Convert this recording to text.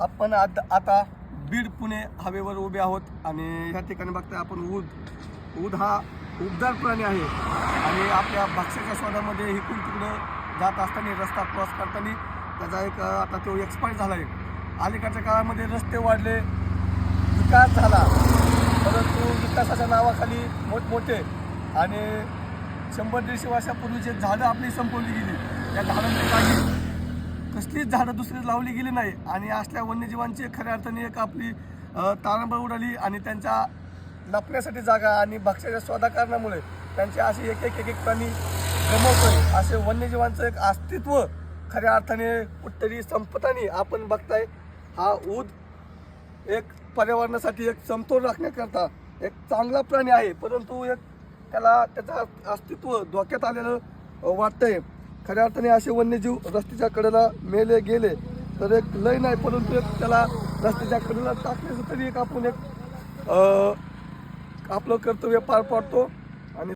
आपण आत आता बीड पुणे हवेवर उभे आहोत आणि ह्या ठिकाणी बघताय आपण ऊद ऊद हा उबदार प्राणी आहे. आणि आपल्या भक्ष्याच्या स्वादामध्ये इकडून तिकडं जात असताना रस्ता क्रॉस करताना त्याचा एक आता तो एक्सपायर झाला आहे अलीकडच्या काळामध्ये रस्ते वाढले विकास झाला परंतु विकासाच्या नावाखाली मोठमोठे आणि शंभर दीडशे वर्षापूर्वीचे झाडं आपली संपवली गेली. त्या झाडांची जागी कसलीच झाडं दुसरी लावली गेली नाही. आणि असल्या वन्यजीवांची खऱ्या अर्थाने एक आपली तारांबळ उडाली आणि त्यांच्या लपण्यासाठी जागा आणि भक्ष्याच्या स्वादाकारणामुळे त्यांचे असे एक एक एक एक प्राणी गमवतोय. असे वन्यजीवांचं एक अस्तित्व खऱ्या अर्थाने कुठतरी संपतानी आपण बघताय. हा ऊद एक पर्यावरणासाठी एक समतोल राखण्याकरता एक चांगला प्राणी आहे. परंतु एक त्याला त्याचं अस्तित्व धोक्यात आलेलं वाटतंय. खऱ्या अर्थाने असे वन्यजीव रस्त्याच्या कडेला मेले गेले तर एक लय नाही परंतु एक त्याला रस्त्याच्या कडेला टाकण्याचं तरी एक आपण एक आपलं कर्तव्य पार पाडतो.